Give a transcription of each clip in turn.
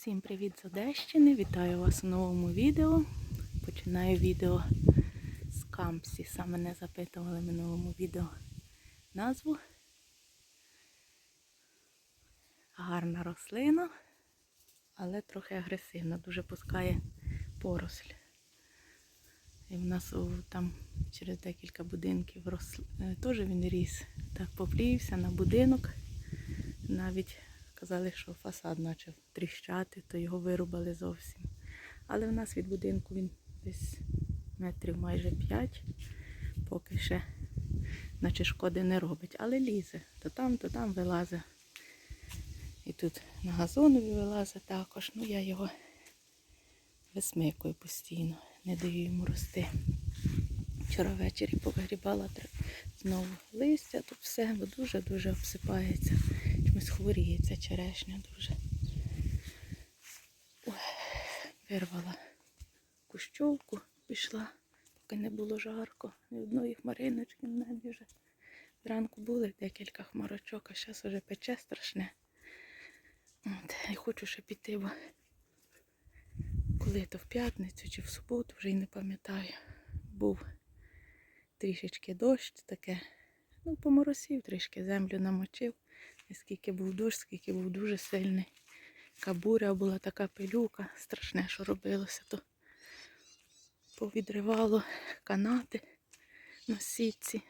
Всім привіт з Одещини! Вітаю вас у новому відео. Починаю відео з кампсі. Саме не запитували в минулому відео назву. Гарна рослина, але трохи агресивна, дуже пускає поросль. І в нас там через декілька будинків рос... е, теж він ріс. Так поплівся на будинок. Навіть казали, що фасад почав тріщати, то його вирубали зовсім. Але в нас від будинку він десь метрів майже 5, поки ще наче шкоди не робить. Але лізе. То там, то там вилазить. І тут на газонові вилазить також. Ну я його висмикую постійно, не даю йому рости. Вчора ввечері повигрібала знову листя, тут все, дуже-дуже обсипається. Чомусь хворіється черешня дуже. Вирвала кущовку, пішла, поки не було жарко. Ні одної хмариночки в небі вже. Зранку були декілька хмарочок, а зараз вже пече страшне. От, і хочу ще піти, бо коли то в п'ятницю чи в суботу, вже й не пам'ятаю. Був трішечки дощ таке. Ну, поморосів трішки, землю намочив. І скільки був дощ, скільки був дуже сильний. Така буря була, така пилюка, страшне, що робилося, то повідривало канати на сітці.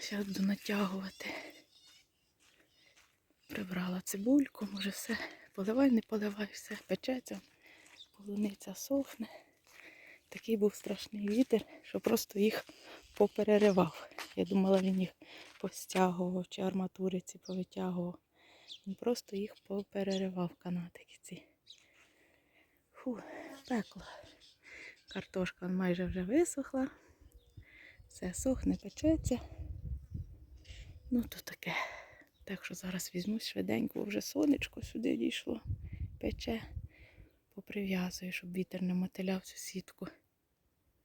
Зараз буду натягувати. Прибрала цибульку, може все. Поливай, не поливай, все печеться. Полуниця сохне. Такий був страшний вітер, що просто їх попереривав. Я думала, він їх постягував чи арматури ці повитягував. Він просто їх попереривав канатики ці. Фу, пекло. Картошка майже вже висохла. Все сохне, печеться. Ну, то таке. Так що зараз візьмусь швиденько, вже сонечко сюди дійшло, пече, поприв'язую, щоб вітер не мотиляв цю сітку.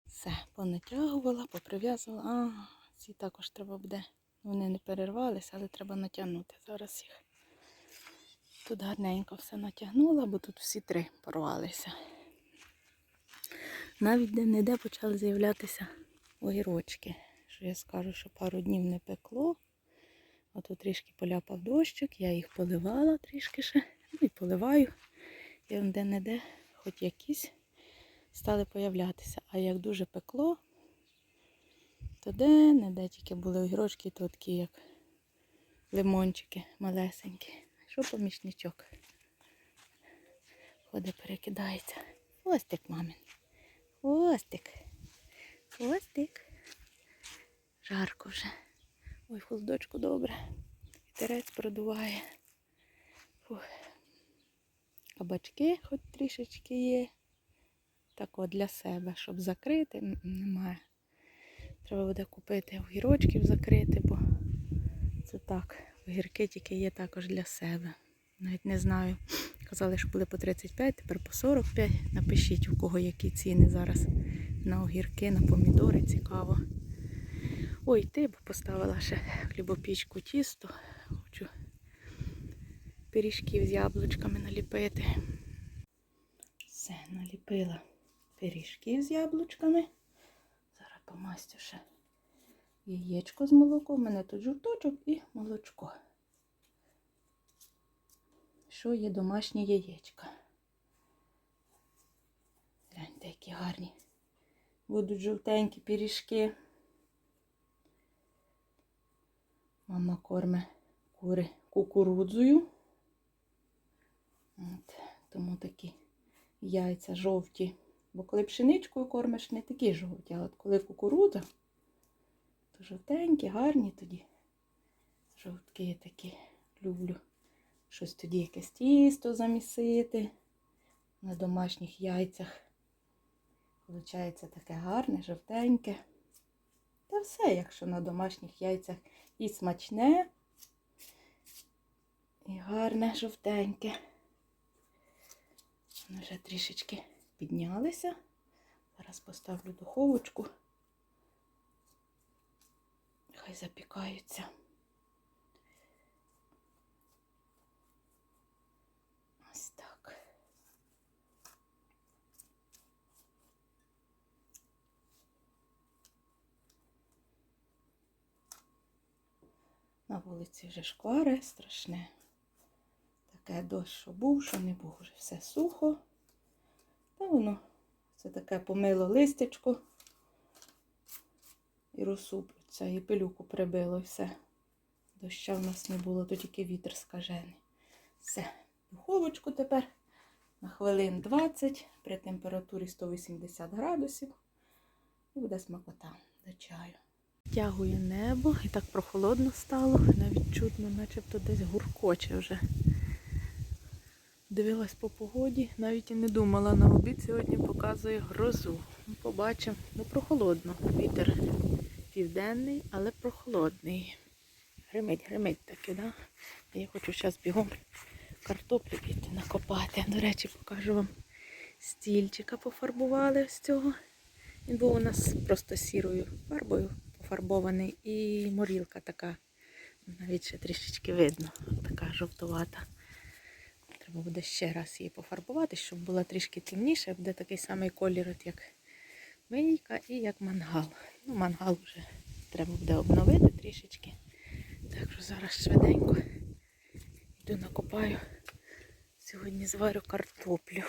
Все, понатягувала, поприв'язувала. А, ці також треба буде. Вони не перервалися, але треба натягнути зараз їх. Тут гарненько все натягнула, бо тут всі три порвалися. Навіть де-не-де почали з'являтися огірочки. Що я скажу, що пару днів не пекло. Тут трішки поляпав дощик, я їх поливала трішки ще. Ну і поливаю. І де-не-де, хоч якісь стали появлятися. А як дуже пекло, то де-не-де тільки були огірочки, то такі, як лимончики малесенькі. Що помічничок? Ходить, перекидається. Хвостик, мамин. Хвостик. Хвостик. Жарко вже. Ой, холодочку добре. Вітерець продуває. Фух. Кабачки хоч трішечки є. Так от для себе, щоб закрити, немає. Треба буде купити огірочків закрити, бо це так. Огірки тільки є також для себе. Навіть не знаю. Казали, що були по 35, тепер по 45. Напишіть, у кого які ціни зараз на огірки, на помідори, цікаво. Ой, ти б поставила ще хлібопічку тісто. Пиріжків з яблучками наліпити. Все, наліпила пиріжків з яблучками. Зараз помастю ще яєчко з молоком. У мене тут жовточок і молочко. Що є домашнє яєчка? Гляньте, які гарні. Будуть жовтенькі пиріжки. Мама корме кури кукурудзою. От, тому такі яйця жовті. Бо коли пшеничкою кормиш, не такі жовті, а от коли кукурудза, то жовтенькі, гарні тоді. Жовтки такі люблю. Щось тоді якесь тісто замісити на домашніх яйцях. Получається таке гарне, жовтеньке. Та все, якщо на домашніх яйцях і смачне, і гарне, жовтеньке. Вони вже трішечки піднялися. Зараз поставлю духовочку. Хай запікаються. Ось так. На вулиці вже шквари страшне. Таке дощ, що був, що не був, вже все сухо. Та воно це таке помило листячко. І розсуплються, і пилюку прибило, і все. Доща в нас не було, то тільки вітер скажений. Все. Духовочку тепер на хвилин 20 при температурі 180 градусів. І буде смакота до чаю. Тягує небо і так прохолодно стало, навіть чутно, начебто десь гуркоче вже. Дивилась по погоді, навіть і не думала на обід сьогодні показує грозу. Побачимо. Ну, прохолодно. Вітер південний, але прохолодний. Гримить, гримить таки, да? Я хочу зараз бігом картоплі піти накопати. До речі, покажу вам стільчика пофарбували з цього. Він був у нас просто сірою фарбою пофарбований і морілка така. Навіть ще трішечки видно, така жовтувата. Треба буде ще раз її пофарбувати, щоб була трішки темніша, буде такий самий колір, от як мийка і як мангал. Ну, мангал вже треба буде обновити трішечки. Так що зараз швиденько йду накопаю. Сьогодні зварю картоплю.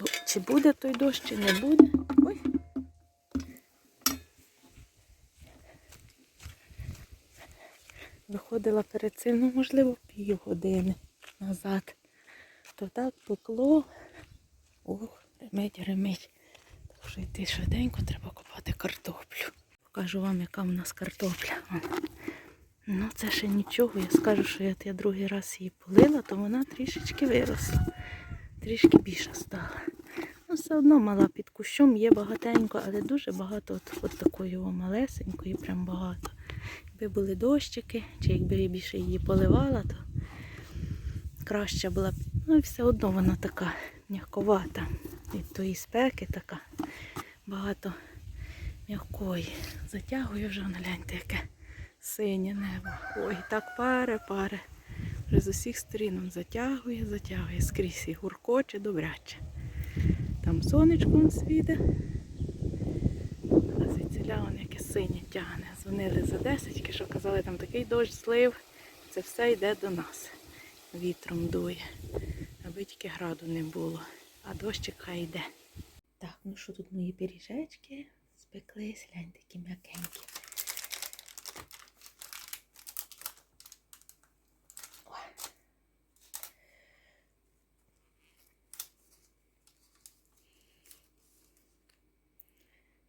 Бо чи буде той дощ, чи не буде. Ой. Виходила перед цим, ну, можливо, півгодини назад. То так пекло. Ох, ремить, ремить. Так що йти швиденько, треба копати картоплю. Покажу вам, яка в нас картопля. Ну, це ще нічого. Я скажу, що я, я другий раз її полила, то вона трішечки виросла. Трішки більша стала. Ну, все одно мала під кущом, є багатенько, але дуже багато от, от такої малесенької, прям багато. Якби були дощики, чи якби я більше її поливала, то краще була б. Ну і все одно вона така м'яковата. Від тої спеки така багато м'якої. Затягує вже, гляньте, яке синє небо. Ой, так паре, паре. Вже з усіх сторін затягує, затягує скрізь і гуркоче, добряче. Там сонечко он світе. А звідсіля он яке синє тягне. Дзвонили за десятки, що казали, там такий дощ злив. Це все йде до нас. Вітром дує. Аби тільки граду не було. А дощик хай йде. Так, ну що тут мої пиріжечки спеклись, глянь, такі м'якенькі.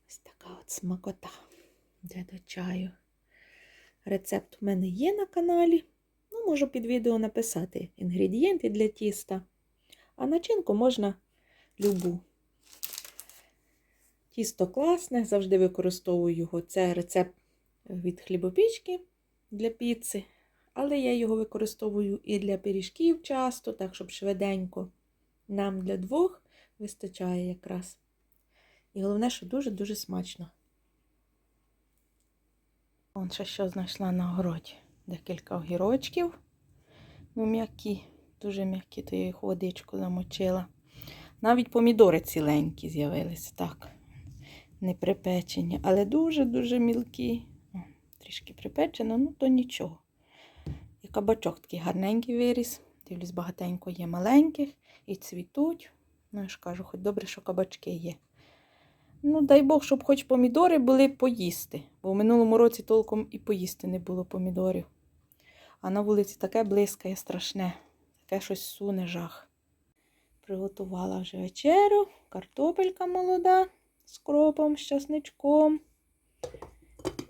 Ось така от смакота йде до чаю. Рецепт у мене є на каналі. Можу під відео написати інгредієнти для тіста. А начинку можна любу. Тісто класне, завжди використовую його. Це рецепт від хлібопічки для піци. Але я його використовую і для пиріжків часто, так, щоб швиденько. Нам для двох вистачає якраз. І головне, що дуже-дуже смачно. Вон ще що знайшла на городі. Декілька огірочків. Ну, м'які, дуже м'які, то я їх водичку замочила. Навіть помідори ціленькі з'явилися, так. Не припечені, але дуже-дуже мілкі. О, Трішки припечено, ну то нічого. І кабачок такий гарненький виріс. Дивлюсь, багатенько є маленьких і цвітуть. Ну, я ж кажу, хоч добре, що кабачки є. Ну, дай Бог, щоб хоч помідори були поїсти, бо в минулому році толком і поїсти не було помідорів. А на вулиці таке блискає страшне, таке щось суне жах. Приготувала вже вечерю, картопелька молода з кропом, з часничком.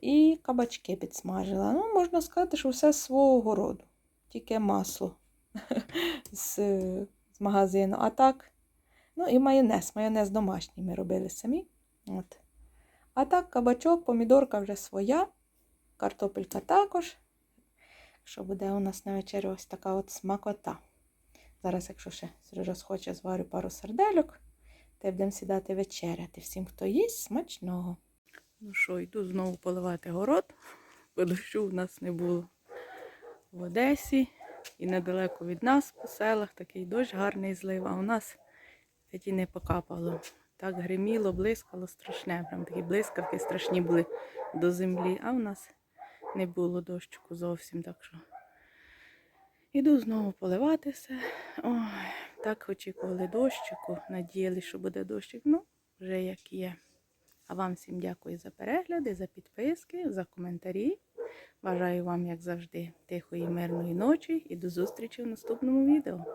І кабачки підсмажила. Ну, можна сказати, що все з свого городу. Тільки масло з, з магазину. А так, ну і майонез. Майонез домашній ми робили самі. От. А так, кабачок, помідорка вже своя, картопелька також. Що буде у нас на вечерю ось така от смакота. Зараз, якщо ще схоче, зварю пару сардельок, та будемо сідати вечеряти. Всім, хто їсть, смачного. Ну що, йду знову поливати город, бо дощу в нас не було в Одесі і недалеко від нас по селах такий дощ гарний злив, а у нас тоді не покапало. Так гриміло, блискало страшне. Прям такі блискавки страшні були до землі. А у нас не було дощику зовсім, так що. Іду знову поливати все. Ой, так очікували дощику, надіялися, що буде дощик. Ну, вже як є. А вам всім дякую за перегляди, за підписки, за коментарі. Бажаю вам, як завжди, тихої, мирної ночі і до зустрічі в наступному відео.